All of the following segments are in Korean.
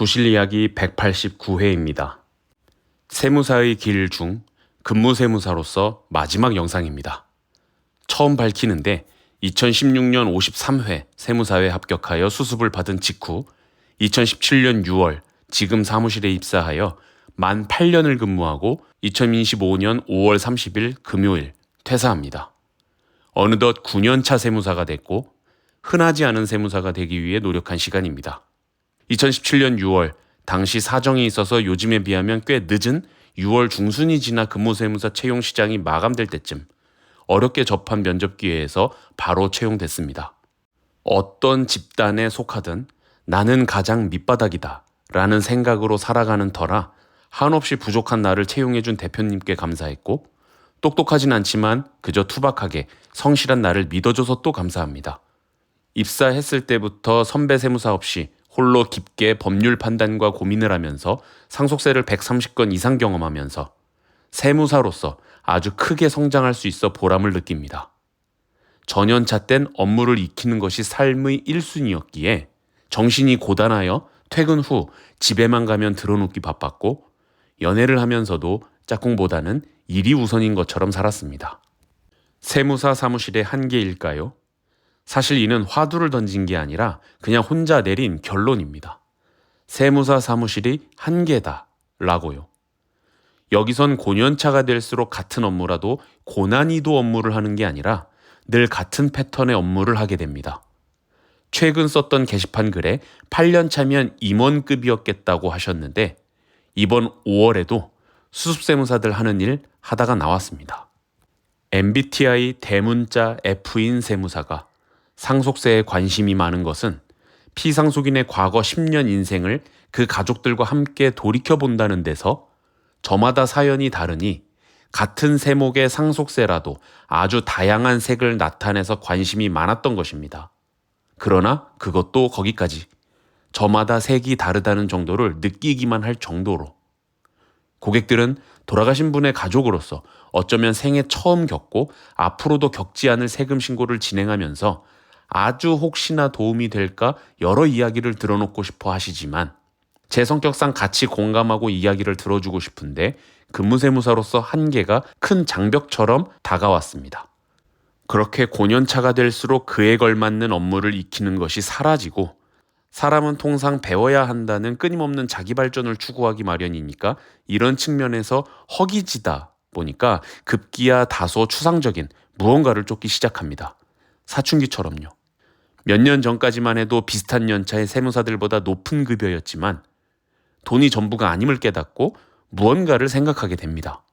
구실 이야기 189회입니다. 세무사의 길 중 근무세무사로서 마지막 영상입니다. 처음 밝히는데 2016년 53회 세무사에 합격하여 수습을 받은 직후 2017년 6월 지금 사무실에 입사하여 만 8년을 근무하고 2025년 5월 30일 금요일 퇴사합니다. 어느덧 9년차 세무사가 됐고 흔하지 않은 세무사가 되기 위해 노력한 시간입니다. 2017년 6월 당시 사정이 있어서 요즘에 비하면 꽤 늦은 6월 중순이 지나 근무세무사 채용 시장이 마감될 때쯤 어렵게 접한 면접 기회에서 바로 채용됐습니다. 어떤 집단에 속하든 나는 가장 밑바닥이다 라는 생각으로 살아가는 터라 한없이 부족한 나를 채용해준 대표님께 감사했고 똑똑하진 않지만 그저 투박하게 성실한 나를 믿어줘서 또 감사합니다. 입사했을 때부터 선배 세무사 없이 홀로 깊게 법률 판단과 고민을 하면서 상속세를 130건 이상 경험하면서 세무사로서 아주 크게 성장할 수 있어 보람을 느낍니다. 전연차 땐 업무를 익히는 것이 삶의 1순위였기에 정신이 고단하여 퇴근 후 집에만 가면 들어눕기 바빴고 연애를 하면서도 짝꿍보다는 일이 우선인 것처럼 살았습니다. 세무사 사무실의 한계일까요? 사실 이는 화두를 던진 게 아니라 그냥 혼자 내린 결론입니다. 세무사 사무실이 한계다 라고요. 여기선 고년차가 될수록 같은 업무라도 고난이도 업무를 하는 게 아니라 늘 같은 패턴의 업무를 하게 됩니다. 최근 썼던 게시판 글에 8년 차면 임원급이었겠다고 하셨는데 이번 5월에도 수습세무사들 하는 일 하다가 나왔습니다. MBTI 대문자 F인 세무사가 상속세에 관심이 많은 것은 피상속인의 과거 10년 인생을 그 가족들과 함께 돌이켜 본다는 데서 저마다 사연이 다르니 같은 세목의 상속세라도 아주 다양한 색을 나타내서 관심이 많았던 것입니다. 그러나 그것도 거기까지 저마다 색이 다르다는 정도를 느끼기만 할 정도로 고객들은 돌아가신 분의 가족으로서 어쩌면 생애 처음 겪고 앞으로도 겪지 않을 세금 신고를 진행하면서 아주 혹시나 도움이 될까 여러 이야기를 들어놓고 싶어 하시지만 제 성격상 같이 공감하고 이야기를 들어주고 싶은데 근무세무사로서 한계가 큰 장벽처럼 다가왔습니다. 그렇게 고년차가 될수록 그에 걸맞는 업무를 익히는 것이 사라지고 사람은 통상 배워야 한다는 끊임없는 자기 발전을 추구하기 마련이니까 이런 측면에서 허기지다 보니까 급기야 다소 추상적인 무언가를 쫓기 시작합니다. 사춘기처럼요. 몇 년 전까지만 해도 비슷한 연차의 세무사들보다 높은 급여였지만 돈이 전부가 아님을 깨닫고 무언가를 생각하게 됩니다.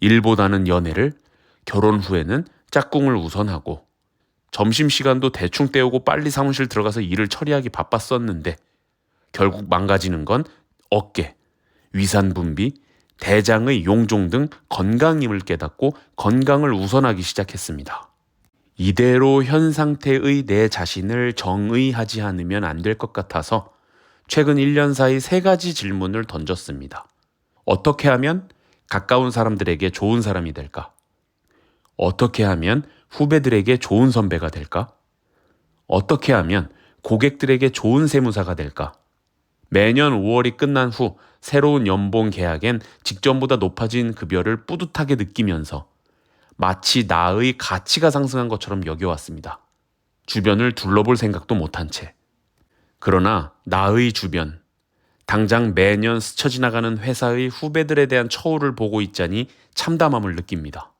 일보다는 연애를, 결혼 후에는 짝꿍을 우선하고 점심시간도 대충 때우고 빨리 사무실 들어가서 일을 처리하기 바빴었는데 결국 망가지는 건 어깨, 위산 분비, 대장의 용종 등 건강임을 깨닫고 건강을 우선하기 시작했습니다. 이대로 현 상태의 내 자신을 정의하지 않으면 안 될 것 같아서 최근 1년 사이 세 가지 질문을 던졌습니다. 어떻게 하면 가까운 사람들에게 좋은 사람이 될까? 어떻게 하면 후배들에게 좋은 선배가 될까? 어떻게 하면 고객들에게 좋은 세무사가 될까? 매년 5월이 끝난 후 새로운 연봉 계약엔 직전보다 높아진 급여를 뿌듯하게 느끼면서 마치 나의 가치가 상승한 것처럼 여겨왔습니다. 주변을 둘러볼 생각도 못한 채. 그러나 나의 주변, 당장 매년 스쳐 지나가는 회사의 후배들에 대한 처우를 보고 있자니 참담함을 느낍니다.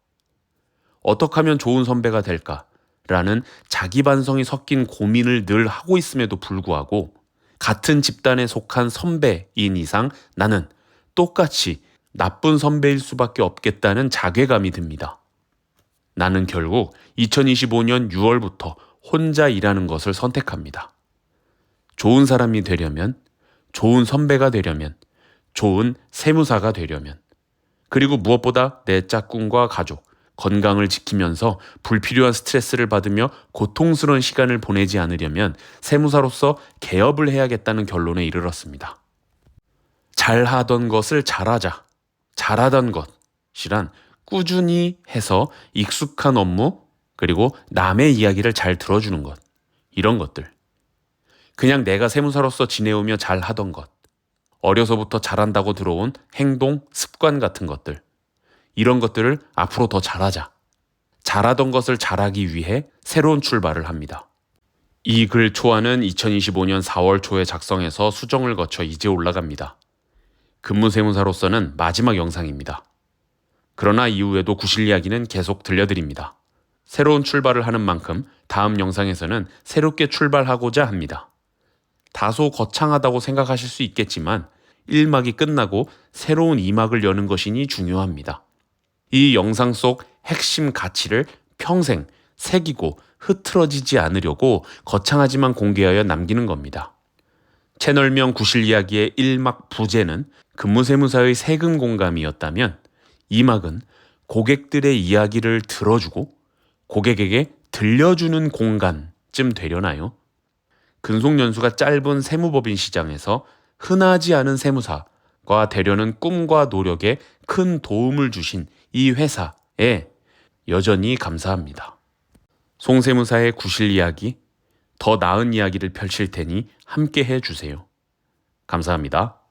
어떻게 하면 좋은 선배가 될까? 라는 자기 반성이 섞인 고민을 늘 하고 있음에도 불구하고 같은 집단에 속한 선배인 이상 나는 똑같이 나쁜 선배일 수밖에 없겠다는 자괴감이 듭니다. 나는 결국 2025년 6월부터 혼자 일하는 것을 선택합니다. 좋은 사람이 되려면, 좋은 선배가 되려면, 좋은 세무사가 되려면, 그리고 무엇보다 내 짝꿍과 가족, 건강을 지키면서 불필요한 스트레스를 받으며 고통스러운 시간을 보내지 않으려면 세무사로서 개업을 해야겠다는 결론에 이르렀습니다. 잘하던 것을 잘하자. 잘하던 것이란 꾸준히 해서 익숙한 업무, 그리고 남의 이야기를 잘 들어주는 것. 이런 것들. 그냥 내가 세무사로서 지내오며 잘 하던 것. 어려서부터 잘한다고 들어온 행동, 습관 같은 것들. 이런 것들을 앞으로 더 잘하자. 잘하던 것을 잘하기 위해 새로운 출발을 합니다. 이 글 초안은 2025년 4월 초에 작성해서 수정을 거쳐 이제 올라갑니다. 근무세무사로서는 마지막 영상입니다. 그러나 이후에도 구실 이야기는 계속 들려드립니다. 새로운 출발을 하는 만큼 다음 영상에서는 새롭게 출발하고자 합니다. 다소 거창하다고 생각하실 수 있겠지만 1막이 끝나고 새로운 2막을 여는 것이니 중요합니다. 이 영상 속 핵심 가치를 평생 새기고 흐트러지지 않으려고 거창하지만 공개하여 남기는 겁니다. 채널명 구실 이야기의 1막 부제는 근무세무사의 세금 공감이었다면 2막은 고객들의 이야기를 들어주고 고객에게 들려주는 공간쯤 되려나요? 근속 연수가 짧은 세무법인 시장에서 흔하지 않은 세무사가 되려는 꿈과 노력에 큰 도움을 주신 이 회사에 여전히 감사합니다. 송세무사의 구실 이야기, 더 나은 이야기를 펼칠 테니 함께 해 주세요. 감사합니다.